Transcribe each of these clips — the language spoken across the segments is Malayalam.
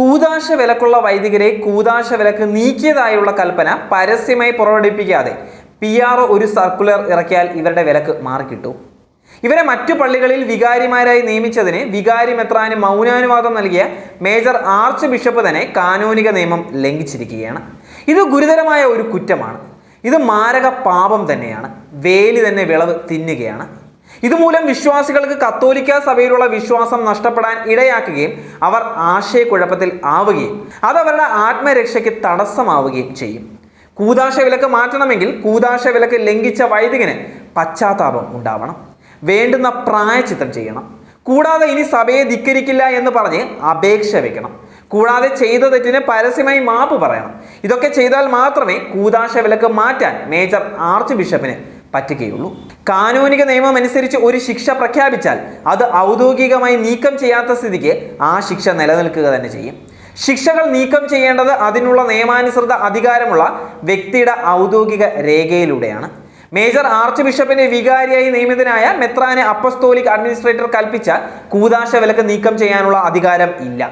കൂതാശ വിലക്കുള്ള വൈദികരെ കൂതാശ വിലക്ക് നീക്കിയതായുള്ള കൽപ്പന പരസ്യമായി പുറപ്പെടുവിപ്പിക്കാതെ പി ആർ ഒരു സർക്കുലർ ഇറക്കിയാൽ ഇവരുടെ വിലക്ക് മാറിക്കിട്ടു ഇവരെ മറ്റു പള്ളികളിൽ വികാരിമാരായി നിയമിച്ചതിന് വികാരി മെത്രാന് മൗനാനുവാദം നൽകിയ മേജർ ആർച്ച് ബിഷപ്പ് തന്നെ കാനോനിക നിയമം ലംഘിച്ചിരിക്കുകയാണ്. ഇത് ഗുരുതരമായ ഒരു കുറ്റമാണ്. ഇത് മാരക പാപം തന്നെയാണ്. വേലി തന്നെ വിളവ് തിന്നുകയാണ്. ഇതുമൂലം വിശ്വാസികൾക്ക് കത്തോലിക്ക സഭയിലുള്ള വിശ്വാസം നഷ്ടപ്പെടാൻ ഇടയാക്കുകയും അവർ ആശയക്കുഴപ്പത്തിൽ ആവുകയും അത് അവരുടെ ആത്മരക്ഷയ്ക്ക് തടസ്സമാവുകയും ചെയ്യും. കൂതാശ വിലക്ക് മാറ്റണമെങ്കിൽ കൂതാശ വിലക്ക് ലംഘിച്ച വൈദികന് പശ്ചാത്താപം ഉണ്ടാവണം. വേണ്ടുന്ന പ്രായച്ചിത്തം ചെയ്യണം. കൂടാതെ ഇനി സഭയെ ധിക്കരിക്കില്ല എന്ന് പറഞ്ഞ് അപേക്ഷ വെക്കണം. കൂടാതെ ചെയ്ത തെറ്റിന് പരസ്യമായി മാപ്പ് പറയണം. ഇതൊക്കെ ചെയ്താൽ മാത്രമേ കൂതാശ വിലക്ക് മാറ്റാൻ മേജർ ആർച്ച് ബിഷപ്പിന് പറ്റുകയുള്ളൂ. കാനൂനിക നിയമം അനുസരിച്ച് ഒരു ശിക്ഷ പ്രഖ്യാപിച്ചാൽ അത് ഔദ്യോഗികമായി നീക്കം ചെയ്യാത്ത സ്ഥിതിക്ക് ആ ശിക്ഷ നിലനിൽക്കുക തന്നെ ചെയ്യും. ശിക്ഷകൾ നീക്കം ചെയ്യേണ്ടത് അതിനുള്ള നിയമാനുസൃത അധികാരമുള്ള വ്യക്തിയുടെ ഔദ്യോഗിക രേഖയിലൂടെയാണ്. മേജർ ആർച്ച് ബിഷപ്പിനെ വികാരിയായി നിയമിതനായ മെത്രാനെ അപ്പസ്തോലിക് അഡ്മിനിസ്ട്രേറ്റർ കൽപ്പിച്ച കൂതാശ വിലക്ക് നീക്കം ചെയ്യാനുള്ള അധികാരം ഇല്ല.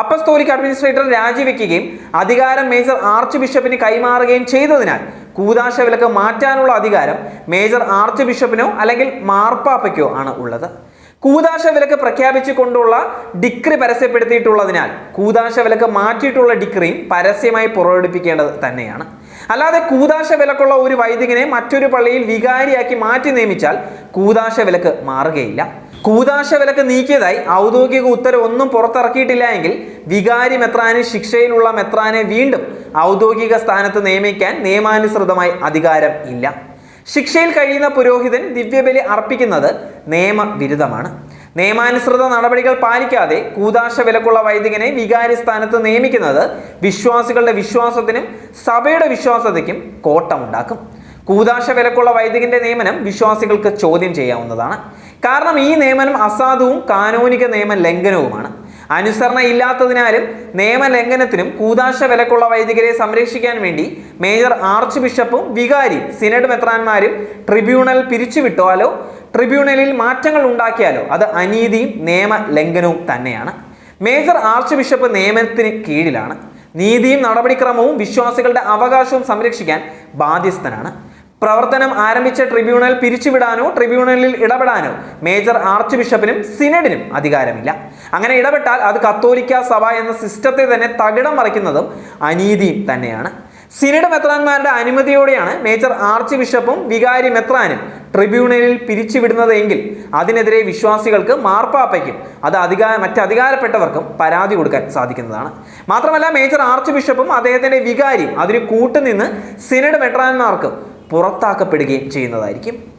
അപ്പസ്തോലിക് അഡ്മിനിസ്ട്രേറ്റർ രാജിവെക്കുകയും അധികാരം മേജർ ആർച്ച് ബിഷപ്പിന് കൈമാറുകയും ചെയ്തതിനാൽ കൂതാശ വിലക്ക് മാറ്റാനുള്ള അധികാരം മേജർ ആർച്ച് ബിഷപ്പിനോ അല്ലെങ്കിൽ മാർപ്പാപ്പയ്ക്കോ ആണ് ഉള്ളത്. കൂതാശ വിലക്ക് പ്രഖ്യാപിച്ചുകൊണ്ടുള്ള ഡിക്രി പരസ്യപ്പെടുത്തിയിട്ടുള്ളതിനാൽ കൂതാശ വിലക്ക് മാറ്റിയിട്ടുള്ള ഡിക്രിയും പരസ്യമായി പുറപ്പെടുപ്പിക്കേണ്ടത് തന്നെയാണ്. അല്ലാതെ കൂതാശ വിലക്കുള്ള ഒരു വൈദികനെ മറ്റൊരു പള്ളിയിൽ വികാരിയാക്കി മാറ്റി നിയമിച്ചാൽ കൂതാശ വിലക്ക് മാറുകയില്ല. കൂതാശ വിലക്ക് നീക്കിയതായി ഔദ്യോഗിക ഉത്തരവ് ഒന്നും പുറത്തിറക്കിയിട്ടില്ല എങ്കിൽ വികാരി മെത്രാന് ശിക്ഷയിലുള്ള മെത്രാനെ വീണ്ടും ഔദ്യോഗിക സ്ഥാനത്ത് നിയമിക്കാൻ നിയമാനുസൃതമായി അധികാരം ഇല്ല. ശിക്ഷയിൽ കഴിയുന്ന പുരോഹിതൻ ദിവ്യബലി അർപ്പിക്കുന്നത് നിയമവിരുദ്ധമാണ്. നിയമാനുസൃത നടപടികൾ പാലിക്കാതെ കൂതാശ വിലക്കുള്ള വൈദികനെ വികാരി സ്ഥാനത്ത് നിയമിക്കുന്നത് വിശ്വാസികളുടെ വിശ്വാസത്തിനും സഭയുടെ വിശ്വാസതയ്ക്കും കോട്ടമുണ്ടാക്കും. കൂതാശ വിലക്കുള്ള വൈദികന്റെ നിയമനം വിശ്വാസികൾക്ക് ചോദ്യം ചെയ്യാവുന്നതാണ്. കാരണം ഈ നിയമനം അസാധുവും കാനോനിക നിയമ ലംഘനവുമാണ്. അനുസരണ ഇല്ലാത്തതിനാലും നിയമലംഘനത്തിനും കൂതാശ വിലക്കുള്ള വൈദികരെ സംരക്ഷിക്കാൻ വേണ്ടി മേജർ ആർച്ച് ബിഷപ്പും വികാരിയും സിനഡ് മെത്രാന്മാരും ട്രിബ്യൂണൽ പിരിച്ചുവിട്ടാലോ ട്രിബ്യൂണലിൽ മാറ്റങ്ങൾ ഉണ്ടാക്കിയാലോ അത് അനീതിയും നിയമലംഘനവും തന്നെയാണ്. മേജർ ആർച്ച് ബിഷപ്പ് നിയമത്തിന് കീഴിലാണ്. നീതിയും നടപടിക്രമവും വിശ്വാസികളുടെ അവകാശവും സംരക്ഷിക്കാൻ ബാധ്യസ്ഥനാണ്. പ്രവർത്തനം ആരംഭിച്ച ട്രിബ്യൂണൽ പിരിച്ചുവിടാനോ ട്രിബ്യൂണലിൽ ഇടപെടാനോ മേജർ ആർച്ച് ബിഷപ്പിനും സിനഡിനും അധികാരമില്ല. അങ്ങനെ ഇടപെട്ടാൽ അത് കത്തോലിക്ക സഭ എന്ന സിസ്റ്റത്തെ തന്നെ തകിടം മറിക്കുന്നതും അനീതിയും തന്നെയാണ്. സിനഡ് മെത്രാന്മാരുടെ അനുമതിയോടെയാണ് മേജർ ആർച്ച് ബിഷപ്പും വികാരി മെത്രാനും ട്രിബ്യൂണലിൽ പിരിച്ചുവിടുന്നത് എങ്കിൽ അതിനെതിരെ വിശ്വാസികൾക്ക് മാർപ്പാപ്പയ്ക്കും അത് അധികാര മറ്റധികാരപ്പെട്ടവർക്കും പരാതി കൊടുക്കാൻ സാധിക്കുന്നതാണ്. മാത്രമല്ല മേജർ ആർച്ച് ബിഷപ്പും അദ്ദേഹത്തിന്റെ വികാരിയും അതിന് കൂട്ടുനിന്ന് സിനഡ് മെത്രാന്മാർക്ക് പുറത്താക്കപ്പെടുകയും ചെയ്യുന്നതായിരിക്കും.